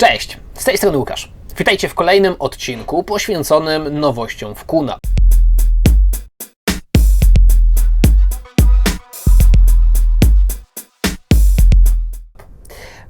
Cześć, z tej strony Łukasz. Witajcie w kolejnym odcinku poświęconym nowościom w Kuna.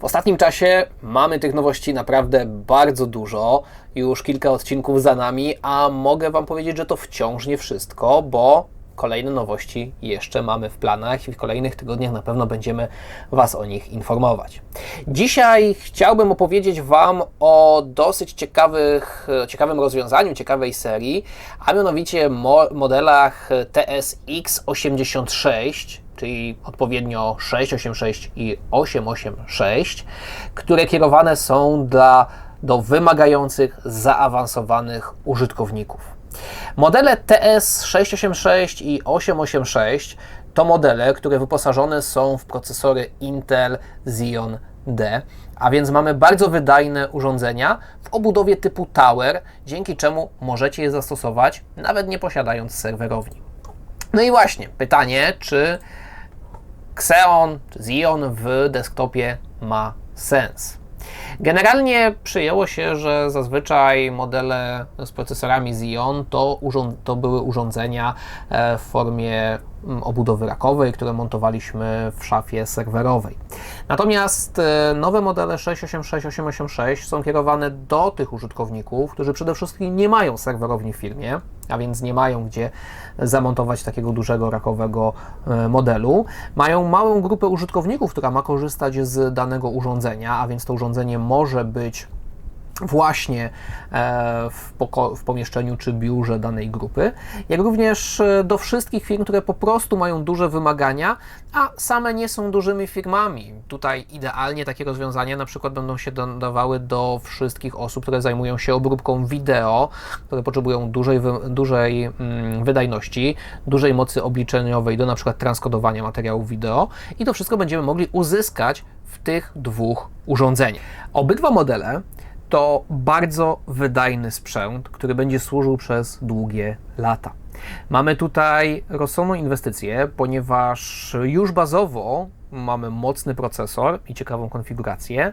W ostatnim czasie mamy tych nowości naprawdę bardzo dużo. Już kilka odcinków za nami, a mogę Wam powiedzieć, że to wciąż nie wszystko, bo kolejne nowości jeszcze mamy w planach i w kolejnych tygodniach na pewno będziemy Was o nich informować. Dzisiaj chciałbym opowiedzieć Wam o dosyć ciekawych, ciekawym rozwiązaniu, ciekawej serii, a mianowicie mo modelach TSX86 czyli odpowiednio 686 i 886, które kierowane są dla, do wymagających, zaawansowanych użytkowników. Modele TS686 i 886 to modele, które wyposażone są w procesory Intel Xeon D, a więc mamy bardzo wydajne urządzenia w obudowie typu Tower, dzięki czemu możecie je zastosować nawet nie posiadając serwerowni. No i właśnie pytanie, czy Xeon czy Xeon w desktopie ma sens. Generalnie przyjęło się, że zazwyczaj modele z procesorami Xeon to, to były urządzenia e, w formie obudowy rakowej, które montowaliśmy w szafie serwerowej. Natomiast e, nowe modele 686, 886 są kierowane do tych użytkowników, którzy przede wszystkim nie mają serwerowni w firmie, a więc nie mają gdzie zamontować takiego dużego rakowego e, modelu. Mają małą grupę użytkowników, która ma korzystać z danego urządzenia, a więc to urządzenie może być właśnie e, w, w, pomieszczeniu czy biurze danej grupy, jak również e, do wszystkich firm, które po prostu mają duże wymagania, a same nie są dużymi firmami. Tutaj idealnie takie rozwiązania na przykład będą się dodawały do wszystkich osób, które zajmują się obróbką wideo, które potrzebują dużej, dużej mm, wydajności, dużej mocy obliczeniowej do na przykład transkodowania materiałów wideo i to wszystko będziemy mogli uzyskać w tych dwóch urządzeniach. Obydwa modele to bardzo wydajny sprzęt, który będzie służył przez długie lata. Mamy tutaj rozsądną inwestycję, ponieważ już bazowo mamy mocny procesor i ciekawą konfigurację,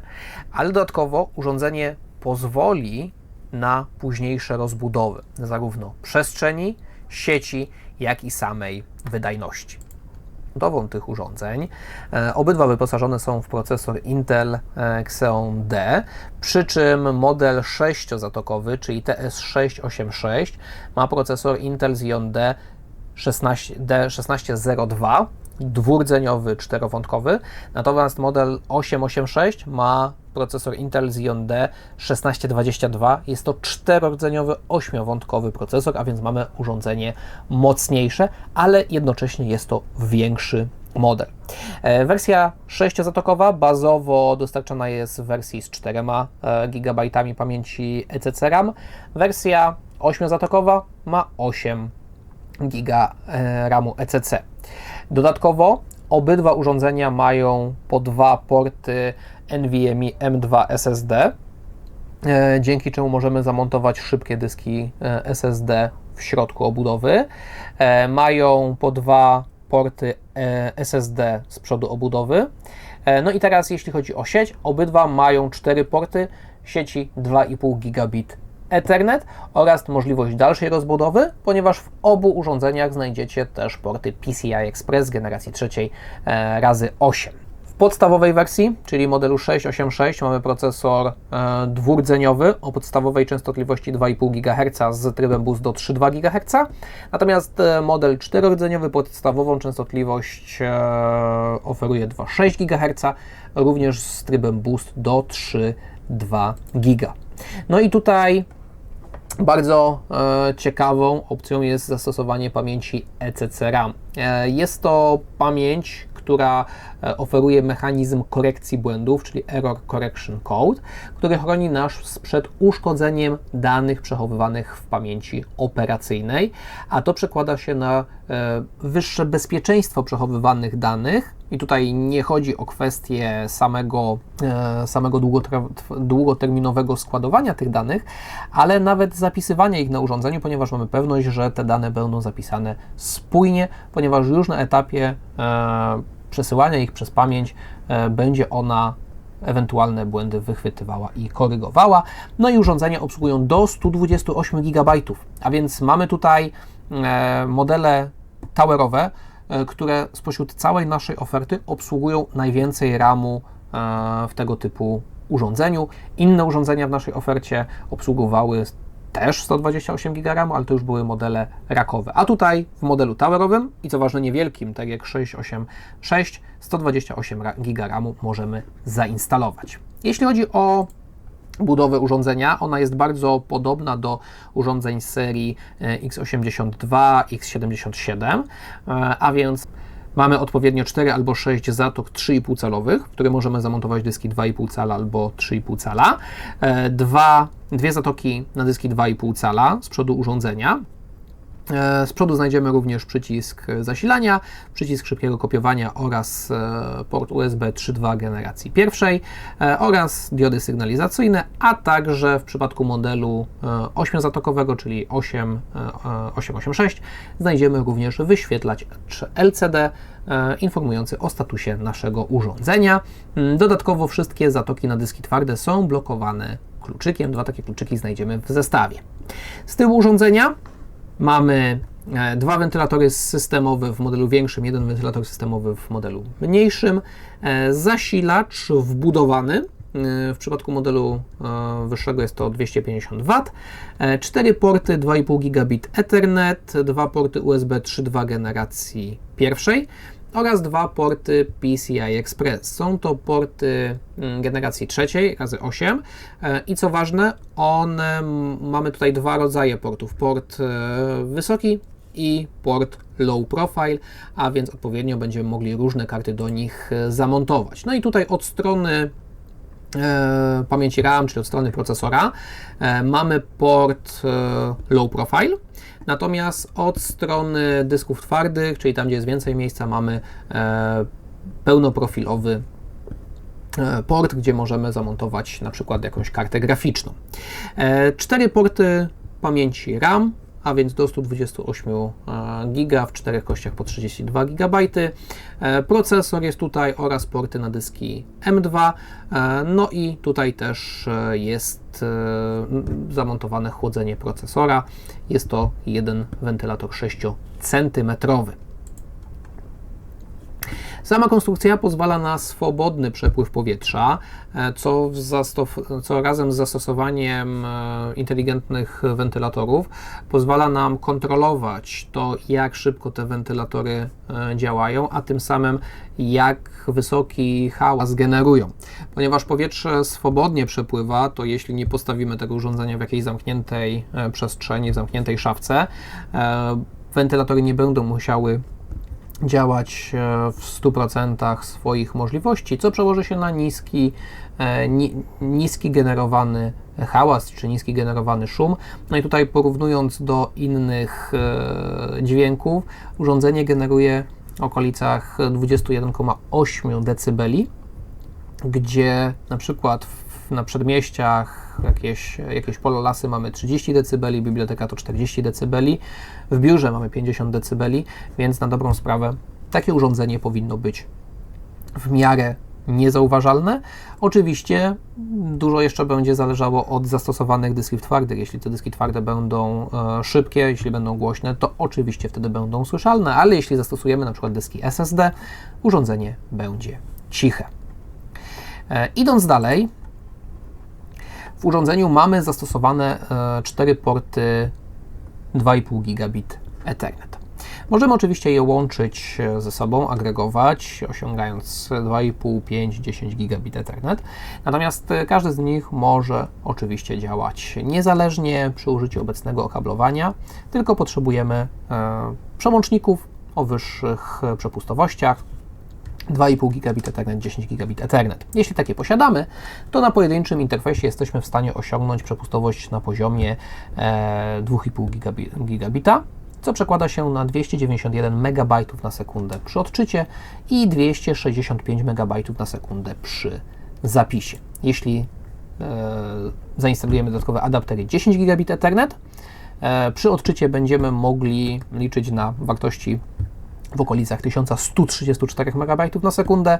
ale dodatkowo urządzenie pozwoli na późniejsze rozbudowy zarówno przestrzeni, sieci, jak i samej wydajności tych urządzeń. E, obydwa wyposażone są w procesor Intel e, Xeon D, przy czym model 6-zatokowy, czyli TS686, ma procesor Intel Xeon D 16, D1602 dwurdzeniowy, czterowątkowy, natomiast model 886 ma procesor Intel Xeon D 1622. Jest to czterordzeniowy, ośmiowątkowy procesor, a więc mamy urządzenie mocniejsze, ale jednocześnie jest to większy model. E, wersja 6-zatokowa bazowo dostarczana jest w wersji z 4 e, GB pamięci ECC RAM. Wersja 8-zatokowa ma 8 GB RAMu ECC. Dodatkowo obydwa urządzenia mają po dwa porty NVMe M2 SSD, e, dzięki czemu możemy zamontować szybkie dyski e, SSD w środku obudowy. E, mają po dwa porty SSD z przodu obudowy. No i teraz jeśli chodzi o sieć, obydwa mają cztery porty sieci 2,5 gigabit Ethernet oraz możliwość dalszej rozbudowy, ponieważ w obu urządzeniach znajdziecie też porty PCI Express generacji trzeciej e, razy 8. W podstawowej wersji, czyli modelu 686, mamy procesor e, dwurdzeniowy o podstawowej częstotliwości 2,5 GHz z trybem boost do 3,2 GHz, natomiast e, model czterordzeniowy podstawową częstotliwość oferuje 2,6 GHz, również z trybem boost do 3,2 GHz. No i tutaj bardzo e, ciekawą opcją jest zastosowanie pamięci ECC RAM. E, jest to pamięć, która oferuje mechanizm korekcji błędów, czyli Error Correction Code, który chroni nas przed uszkodzeniem danych przechowywanych w pamięci operacyjnej, a to przekłada się na e, wyższe bezpieczeństwo przechowywanych danych. I tutaj nie chodzi o kwestię samego, e, samego długoterminowego składowania tych danych, ale nawet zapisywania ich na urządzeniu, ponieważ mamy pewność, że te dane będą zapisane spójnie, ponieważ już na etapie przesyłania ich przez pamięć e, będzie ona ewentualne błędy wychwytywała i korygowała. No i urządzenia obsługują do 128 GB, a więc mamy tutaj e, modele towerowe, e, które spośród całej naszej oferty obsługują najwięcej RAMu w tego typu urządzeniu. Inne urządzenia w naszej ofercie obsługiwały też 128 GB RAMu, ale to już były modele rakowe. A tutaj w modelu towerowym i co ważne niewielkim, tak jak 686, 128 GB RAMu możemy zainstalować. Jeśli chodzi o budowę urządzenia. Ona jest bardzo podobna do urządzeń serii e, x82, x77, e, a więc Mamy odpowiednio 4 albo 6 zatok 3,5 calowych, w które możemy zamontować dyski 2,5 cala albo 3,5 cala. E, dwa, dwie zatoki na dyski 2,5 cala z przodu urządzenia. E, z przodu znajdziemy również przycisk zasilania, przycisk szybkiego kopiowania oraz e, port USB 3.2 generacji pierwszej oraz diody sygnalizacyjne, a także w przypadku modelu 8-zatokowego, czyli 8, 886, znajdziemy również wyświetlacz LCD informujący o statusie naszego urządzenia. Mm, dodatkowo wszystkie zatoki na dyski twarde są blokowane kluczykiem. Dwa takie kluczyki znajdziemy w zestawie. Z tyłu urządzenia mamy e, dwa wentylatory systemowe w modelu większym, jeden wentylator systemowy w modelu mniejszym, e, zasilacz wbudowany. E, w przypadku modelu wyższego jest to 250 W, 4 porty 2,5 gigabit Ethernet, dwa porty USB 3.2 generacji pierwszej oraz dwa porty PCI Express. Są to porty mm, generacji trzeciej, razy 8 e, i co ważne, one, mamy tutaj dwa rodzaje portów, port e, wysoki i port low profile, a więc odpowiednio będziemy mogli różne karty do nich e, zamontować. No i tutaj od strony pamięci RAM, czyli od strony procesora, e, mamy port e, low profile, Natomiast od strony dysków twardych, czyli tam, gdzie jest więcej miejsca, mamy e, pełnoprofilowy e, port, gdzie możemy zamontować na przykład jakąś kartę graficzną. E, cztery porty pamięci RAM, a więc do 128 GB w czterech kościach po 32 GB. Procesor jest tutaj oraz porty na dyski M2. No i tutaj też jest zamontowane chłodzenie procesora. Jest to jeden wentylator 6 cm. Sama konstrukcja pozwala na swobodny przepływ powietrza, e, co, co, razem z zastosowaniem e, inteligentnych wentylatorów pozwala nam kontrolować to, jak szybko te wentylatory e, działają, a tym samym jak wysoki hałas generują. Ponieważ powietrze swobodnie przepływa, to jeśli nie postawimy tego urządzenia w jakiejś zamkniętej przestrzeni, w zamkniętej szafce, wentylatory nie będą musiały działać e, w 100% swoich możliwości, co przełoży się na niski, e, niski generowany hałas czy niski generowany szum. No i tutaj porównując do innych e, dźwięków, urządzenie generuje w okolicach 21,8 dB, gdzie na przykład w, na przedmieściach jakieś, jakieś polo lasy mamy 30 dB, biblioteka to 40 dB, w biurze mamy 50 dB, więc na dobrą sprawę takie urządzenie powinno być w miarę niezauważalne. Oczywiście dużo jeszcze będzie zależało od zastosowanych dysków twardych. Jeśli te dyski twarde będą e, szybkie, jeśli będą głośne, to oczywiście wtedy będą słyszalne, ale jeśli zastosujemy na przykład dyski SSD, urządzenie będzie ciche. E, idąc dalej, w urządzeniu mamy zastosowane 4 e, porty 2,5 gigabit Ethernet. Możemy oczywiście je łączyć e, ze sobą, agregować, osiągając 2,5, 5, 10 gigabit Ethernet. Natomiast e, każdy z nich może oczywiście działać niezależnie przy użyciu obecnego okablowania, tylko potrzebujemy przełączników o wyższych przepustowościach, 2,5 gigabit Ethernet, 10 gigabit Ethernet. Jeśli takie posiadamy, to na pojedynczym interfejsie jesteśmy w stanie osiągnąć przepustowość na poziomie 2,5 e, gigabita, co przekłada się na 291 MB na sekundę przy odczycie i 265 MB na sekundę przy zapisie. Jeśli e, zainstalujemy dodatkowe adaptery 10 gigabit Ethernet, e, przy odczycie będziemy mogli liczyć na wartości w okolicach 1134 MB na sekundę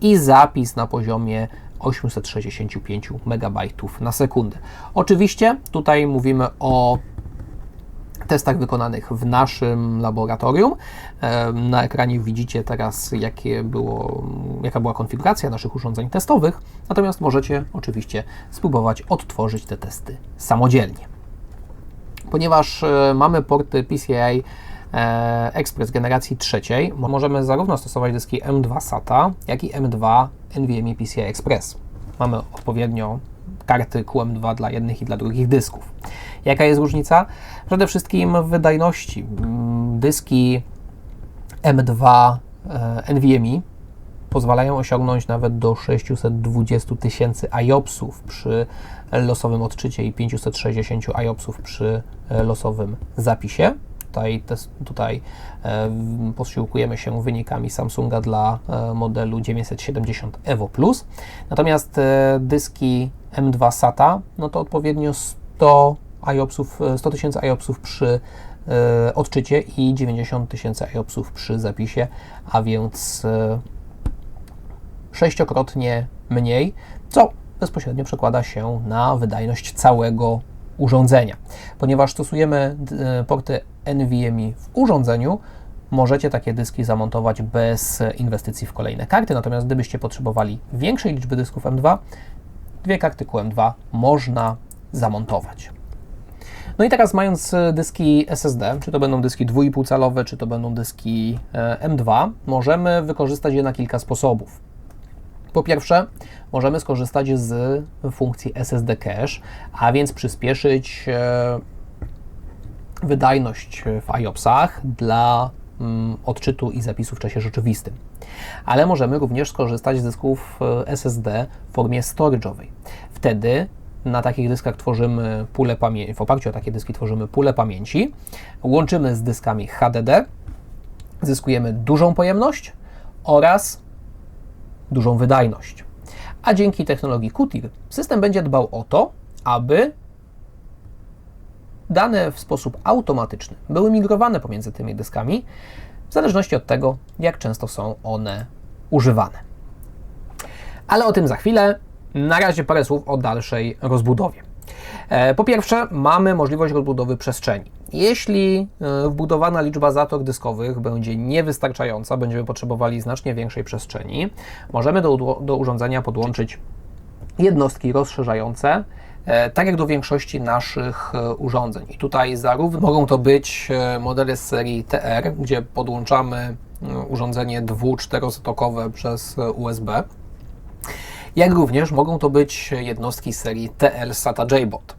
i zapis na poziomie 865 MB na sekundę. Oczywiście tutaj mówimy o testach wykonanych w naszym laboratorium. E, Na ekranie widzicie teraz, jakie było, jaka była konfiguracja naszych urządzeń testowych, natomiast możecie oczywiście spróbować odtworzyć te testy samodzielnie. Ponieważ e, mamy porty PCI e, Express generacji trzeciej, możemy zarówno stosować dyski M2 SATA, jak i M2 NVMe PCI Express. Mamy odpowiednio karty QM2 dla jednych i dla drugich dysków. Jaka jest różnica? Przede wszystkim w wydajności. Mm, Dyski M2 e, NVMe pozwalają osiągnąć nawet do 620 tysięcy IOPSów przy losowym odczycie i 560 IOPSów przy e, losowym zapisie. Tutaj, tes- tutaj e, posiłkujemy się wynikami Samsunga dla e, modelu 970 Evo Plus. Natomiast e, dyski M2 SATA, no to odpowiednio 100 IOPSów, e, 100 tysięcy IOPSów przy e, odczycie i 90 tysięcy IOPSów przy zapisie, a więc e, sześciokrotnie mniej, co bezpośrednio przekłada się na wydajność całego urządzenia. Ponieważ stosujemy d- porty NVMe w urządzeniu, możecie takie dyski zamontować bez inwestycji w kolejne karty, natomiast gdybyście potrzebowali większej liczby dysków M2, dwie karty QM2 można zamontować. No i teraz mając e, dyski SSD, czy to będą dyski 2,5 calowe, czy to będą dyski e, M2, możemy wykorzystać je na kilka sposobów. Po pierwsze, możemy skorzystać z funkcji SSD Cache, a więc przyspieszyć e, wydajność w IOPSach dla mm, odczytu i zapisu w czasie rzeczywistym. Ale możemy również skorzystać z dysków e, SSD w formie storage'owej. Wtedy na takich dyskach tworzymy pulę pamięci, w oparciu o takie dyski tworzymy pulę pamięci, łączymy z dyskami HDD, zyskujemy dużą pojemność oraz dużą wydajność. A dzięki technologii QTIR system będzie dbał o to, aby dane w sposób automatyczny były migrowane pomiędzy tymi dyskami, w zależności od tego, jak często są one używane. Ale o tym za chwilę. Na razie parę słów o dalszej rozbudowie. E, Po pierwsze, mamy możliwość rozbudowy przestrzeni. Jeśli e, wbudowana liczba zatok dyskowych będzie niewystarczająca, będziemy potrzebowali znacznie większej przestrzeni, możemy do, do urządzenia podłączyć jednostki rozszerzające, e, tak jak do większości naszych e, urządzeń. I tutaj zarówno mogą to być modele z serii TR, gdzie podłączamy urządzenie dwu-czterozatokowe przez e, USB, jak również mogą to być jednostki serii TL SATA JBOT.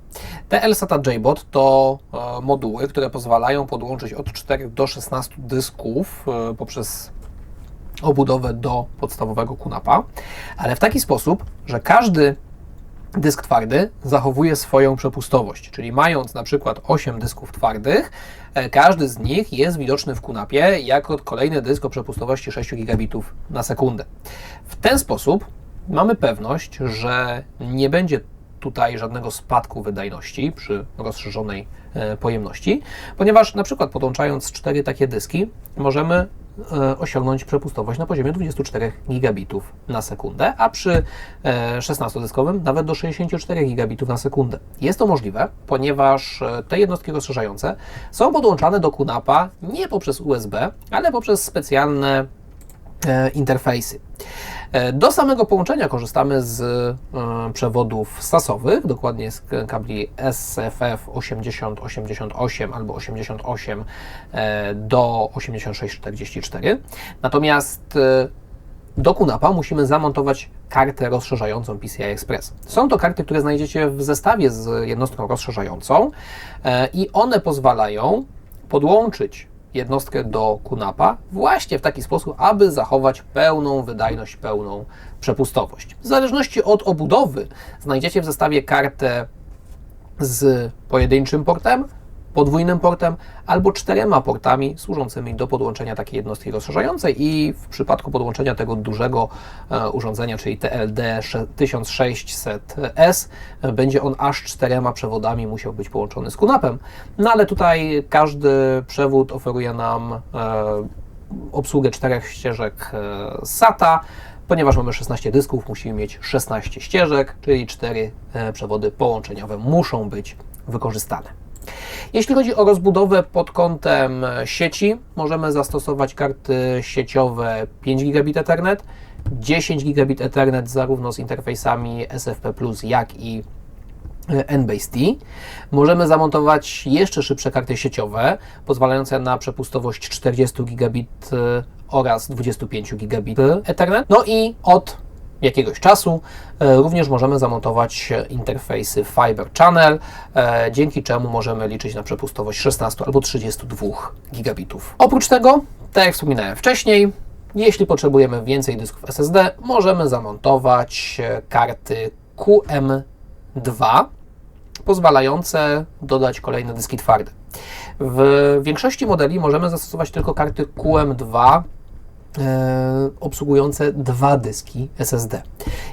TL SATA JBOT to e, moduły, które pozwalają podłączyć od 4 do 16 dysków e, poprzez obudowę do podstawowego QNAPa, ale w taki sposób, że każdy dysk twardy zachowuje swoją przepustowość, czyli mając na przykład 8 dysków twardych, e, każdy z nich jest widoczny w QNAPie jako kolejny dysk o przepustowości 6 gigabitów na sekundę. W ten sposób mamy pewność, że nie będzie tutaj żadnego spadku wydajności przy rozszerzonej e, pojemności, ponieważ na przykład podłączając cztery takie dyski możemy e, osiągnąć przepustowość na poziomie 24 gigabitów na sekundę, a przy e, 16-dyskowym nawet do 64 gigabitów na sekundę. Jest to możliwe, ponieważ e, te jednostki rozszerzające są podłączane do QNAPa nie poprzez USB, ale poprzez specjalne e, interfejsy. E, Do samego połączenia korzystamy z e, przewodów SAS-owych, dokładnie z kabli SFF 8088 albo 88 e, do 8644. Natomiast do QNAPa musimy zamontować kartę rozszerzającą PCI Express. Są to karty, które znajdziecie w zestawie z jednostką rozszerzającą i one pozwalają podłączyć jednostkę do QNAPa właśnie w taki sposób, aby zachować pełną wydajność, pełną przepustowość. W zależności od obudowy znajdziecie w zestawie kartę z pojedynczym portem, podwójnym portem albo czterema portami służącymi do podłączenia takiej jednostki rozszerzającej i w przypadku podłączenia tego dużego e, urządzenia, czyli TLD 1600S, e, będzie on aż czterema przewodami musiał być połączony z QNAP-em. No ale tutaj każdy przewód oferuje nam e, obsługę czterech ścieżek SATA, Ponieważ mamy 16 dysków, musimy mieć 16 ścieżek, czyli 4 e, przewody połączeniowe muszą być wykorzystane. Jeśli chodzi o rozbudowę pod kątem sieci, możemy zastosować karty sieciowe 5 gigabit Ethernet, 10 gigabit Ethernet zarówno z interfejsami SFP+, jak i e, NBASE-T. Możemy zamontować jeszcze szybsze karty sieciowe, pozwalające na przepustowość 40 gigabit e, oraz 25 gigabit Ethernet. No i od jakiegoś czasu e, również możemy zamontować interfejsy Fiber Channel, e, dzięki czemu możemy liczyć na przepustowość 16 albo 32 gigabitów. Oprócz tego, tak jak wspominałem wcześniej, jeśli potrzebujemy więcej dysków SSD, możemy zamontować e, karty QM2, pozwalające dodać kolejne dyski twarde. W większości modeli możemy zastosować tylko karty QM2 e, obsługujące dwa dyski SSD.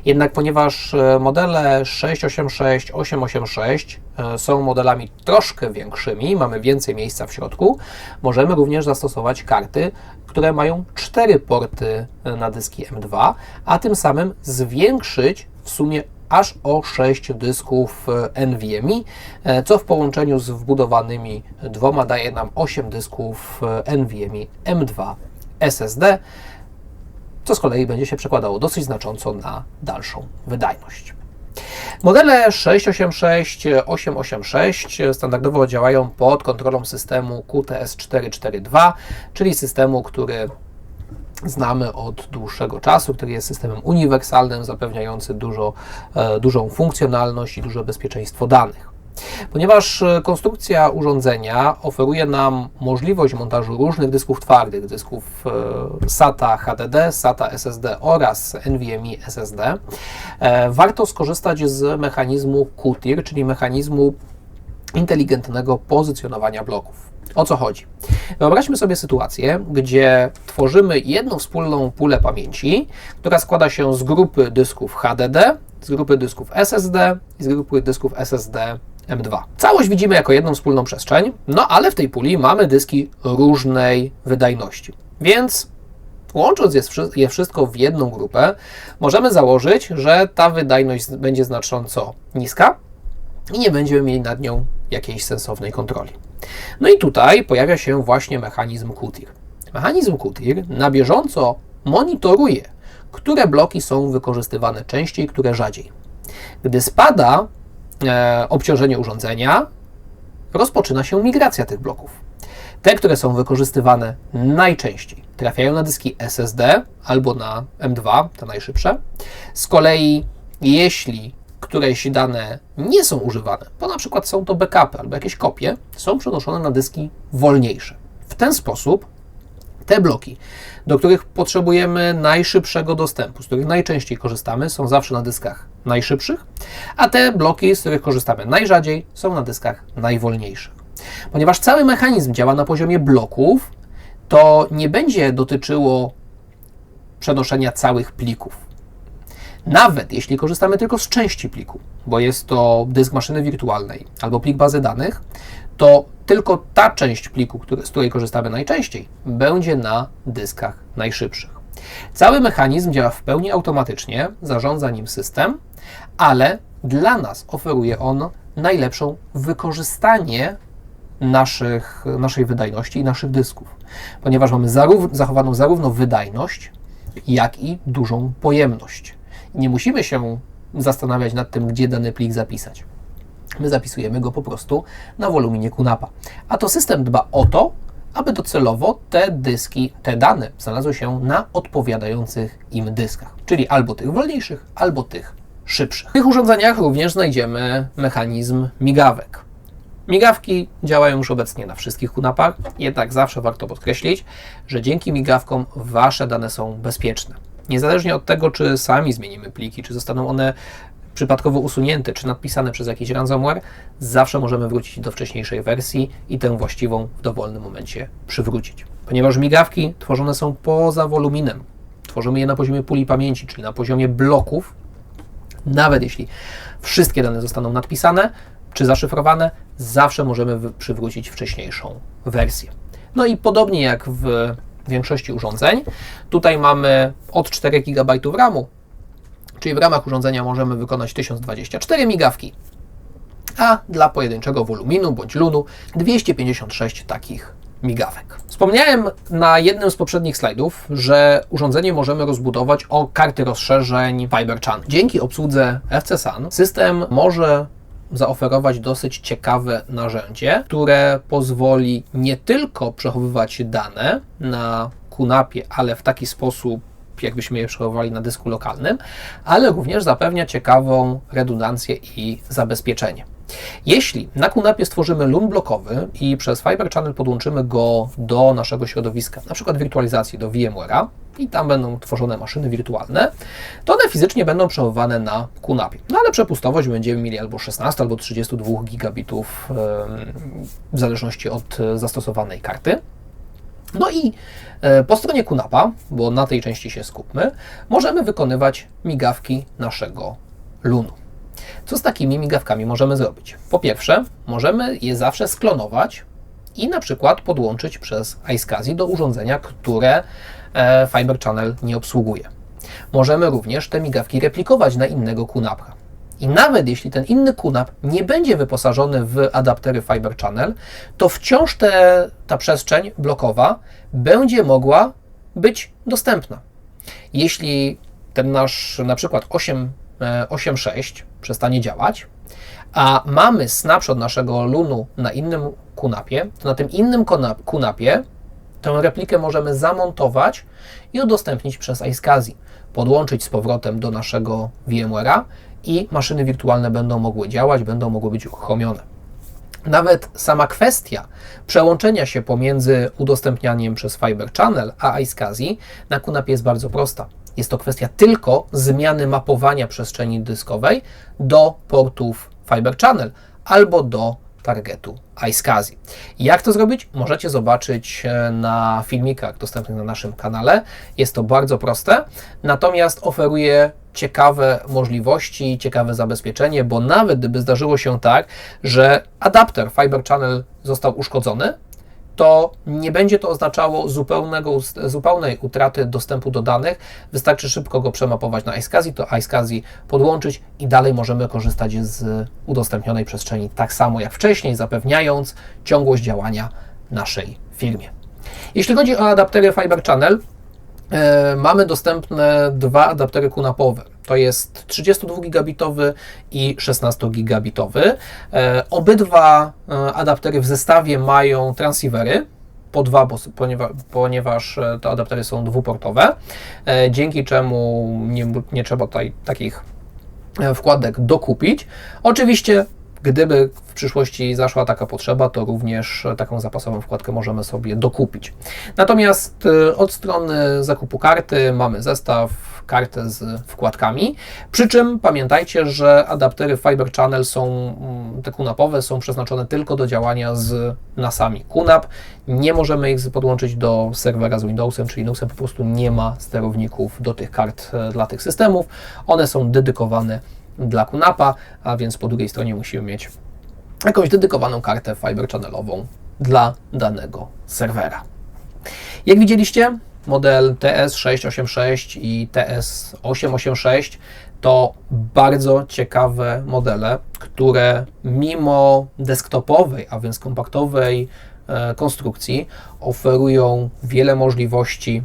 Jednak ponieważ e, modele 686, 886 e, są modelami troszkę większymi, mamy więcej miejsca w środku, możemy również zastosować karty, które mają cztery porty e, na dyski M2, a tym samym zwiększyć w sumie aż o 6 dysków e, NVMe, e, co w połączeniu z wbudowanymi dwoma daje nam 8 dysków e, NVMe M2 SSD, co z kolei będzie się przekładało dosyć znacząco na dalszą wydajność. Modele 686, 886 standardowo działają pod kontrolą systemu QTS442, czyli systemu, który znamy od dłuższego czasu, który jest systemem uniwersalnym, zapewniający dużo, e, dużą funkcjonalność i duże bezpieczeństwo danych. Ponieważ e, konstrukcja urządzenia oferuje nam możliwość montażu różnych dysków twardych, dysków e, SATA HDD, SATA SSD oraz NVMe SSD, warto skorzystać z mechanizmu QTIR, czyli mechanizmu inteligentnego pozycjonowania bloków. O co chodzi? Wyobraźmy sobie sytuację, gdzie tworzymy jedną wspólną pulę pamięci, która składa się z grupy dysków HDD, z grupy dysków SSD i z grupy dysków SSD M2. Całość widzimy jako jedną wspólną przestrzeń, no ale w tej puli mamy dyski różnej wydajności. Więc łącząc je wszystko w jedną grupę, możemy założyć, że ta wydajność będzie znacząco niska i nie będziemy mieli nad nią jakiejś sensownej kontroli. No i tutaj pojawia się właśnie mechanizm QTIR. Mechanizm QTIR na bieżąco monitoruje, które bloki są wykorzystywane częściej, które rzadziej. Gdy spada obciążenie urządzenia, rozpoczyna się migracja tych bloków. Te, które są wykorzystywane najczęściej, trafiają na dyski SSD albo na M2, te najszybsze. Z kolei, jeśli któreś dane nie są używane, bo na przykład są to backupy albo jakieś kopie, są przenoszone na dyski wolniejsze. W ten sposób te bloki, do których potrzebujemy najszybszego dostępu, z których najczęściej korzystamy, są zawsze na dyskach najszybszych, a te bloki, z których korzystamy najrzadziej, są na dyskach najwolniejszych. Ponieważ cały mechanizm działa na poziomie bloków, to nie będzie dotyczyło przenoszenia całych plików. Nawet jeśli korzystamy tylko z części pliku, bo jest to dysk maszyny wirtualnej albo plik bazy danych, to tylko ta część pliku, z której korzystamy najczęściej, będzie na dyskach najszybszych. Cały mechanizm działa w pełni automatycznie, zarządza nim system, ale dla nas oferuje on najlepszą wykorzystanie naszych, naszej wydajności i naszych dysków, ponieważ mamy zachowaną zarówno wydajność, jak i dużą pojemność nie musimy się zastanawiać nad tym, gdzie dany plik zapisać. My zapisujemy go po prostu na woluminie QNAPa. A to system dba o to, aby docelowo te dyski, te dane znalazły się na odpowiadających im dyskach, czyli albo tych wolniejszych, albo tych szybszych. W tych urządzeniach również znajdziemy mechanizm migawek. Migawki działają już obecnie na wszystkich QNAPach, jednak zawsze warto podkreślić, że dzięki migawkom Wasze dane są bezpieczne. Niezależnie od tego, czy sami zmienimy pliki, czy zostaną one przypadkowo usunięte, czy nadpisane przez jakiś ransomware, zawsze możemy wrócić do wcześniejszej wersji i tę właściwą w dowolnym momencie przywrócić. Ponieważ migawki tworzone są poza woluminem, tworzymy je na poziomie puli pamięci, czyli na poziomie bloków, nawet jeśli wszystkie dane zostaną nadpisane czy zaszyfrowane, zawsze możemy przywrócić wcześniejszą wersję. No i podobnie jak w większości urządzeń. Tutaj mamy od 4 GB RAMu, czyli w ramach urządzenia możemy wykonać 1024 migawki, a dla pojedynczego woluminu bądź lunu 256 takich migawek. Wspomniałem na jednym z poprzednich slajdów, że urządzenie możemy rozbudować o karty rozszerzeń Fiber Channel. Dzięki obsłudze FCSAN system może zaoferować dosyć ciekawe narzędzie, które pozwoli nie tylko przechowywać dane na kunapie, ale w taki sposób, jakbyśmy je przechowywali na dysku lokalnym, ale również zapewnia ciekawą redundancję i zabezpieczenie. Jeśli na kunapie stworzymy LUN blokowy i przez Fiber Channel podłączymy go do naszego środowiska, na przykład wirtualizacji do VMware'a, i tam będą tworzone maszyny wirtualne, to one fizycznie będą przechowywane na kunapie. No ale przepustowość będziemy mieli albo 16, albo 32 gigabitów w zależności od zastosowanej karty. No i e, po stronie kunapa, bo na tej części się skupmy, możemy wykonywać migawki naszego lunu. Co z takimi migawkami możemy zrobić? Po pierwsze, możemy je zawsze sklonować i na przykład podłączyć przez iSCSI do urządzenia, które e, Fiber Channel nie obsługuje. Możemy również te migawki replikować na innego kunapa. I nawet jeśli ten inny kunap nie będzie wyposażony w adaptery Fiber Channel, to wciąż te, ta przestrzeń blokowa będzie mogła być dostępna. Jeśli ten nasz na przykład 8 8.6 przestanie działać, a mamy snapshot naszego Lunu na innym kunapie, to na tym innym kunapie tę replikę możemy zamontować i udostępnić przez iSCSI, podłączyć z powrotem do naszego VMware'a i maszyny wirtualne będą mogły działać, będą mogły być uruchomione. Nawet sama kwestia przełączenia się pomiędzy udostępnianiem przez Fiber Channel a iSCSI na kunapie jest bardzo prosta. Jest to kwestia tylko zmiany mapowania przestrzeni dyskowej do portów Fiber Channel albo do targetu iSCSI. Jak to zrobić? Możecie zobaczyć e, na filmikach dostępnych na naszym kanale. Jest to bardzo proste, natomiast oferuje ciekawe możliwości, ciekawe zabezpieczenie, bo nawet gdyby zdarzyło się tak, że adapter Fiber Channel został uszkodzony, to nie będzie to oznaczało zupełnego, zupełnej utraty dostępu do danych. Wystarczy szybko go przemapować na iSCSI, to iSCSI podłączyć i dalej możemy korzystać z udostępnionej przestrzeni tak samo jak wcześniej, zapewniając ciągłość działania naszej firmie. Jeśli chodzi o adaptery Fiber Channel, mamy dostępne dwa adaptery kunapowe. To jest 32 gigabitowy i 16 gigabitowy. E, obydwa e, adaptery w zestawie mają transceivery po dwa, bo, ponieważ, ponieważ te adaptery są dwuportowe, dzięki czemu nie, nie trzeba tutaj takich wkładek dokupić. Oczywiście Gdyby w przyszłości zaszła taka potrzeba, to również taką zapasową wkładkę możemy sobie dokupić. Natomiast y, od strony zakupu karty mamy zestaw, kartę z wkładkami. Przy czym pamiętajcie, że adaptery Fiber Channel są, mm, te kunapowe są przeznaczone tylko do działania z NASami kunap. Nie możemy ich podłączyć do serwera z Windowsem, czyli Linuxem po prostu nie ma sterowników do tych kart e, dla tych systemów. One są dedykowane dla QNAPa, a więc po drugiej stronie musimy mieć jakąś dedykowaną kartę fiber channelową dla danego serwera. Jak widzieliście, model TS686 i TS886 to bardzo ciekawe modele, które mimo desktopowej, a więc kompaktowej e, konstrukcji oferują wiele możliwości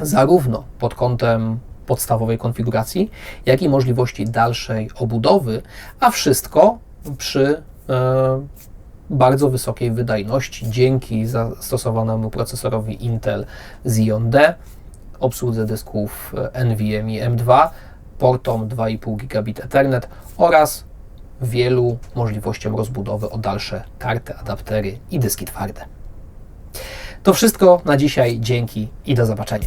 zarówno pod kątem podstawowej konfiguracji, jak i możliwości dalszej obudowy, a wszystko przy e, bardzo wysokiej wydajności dzięki zastosowanemu procesorowi Intel Xeon D, obsłudze dysków NVMe M2, portom 2,5 gigabit Ethernet oraz wielu możliwościom rozbudowy o dalsze karty, adaptery i dyski twarde. To wszystko na dzisiaj. Dzięki i do zobaczenia.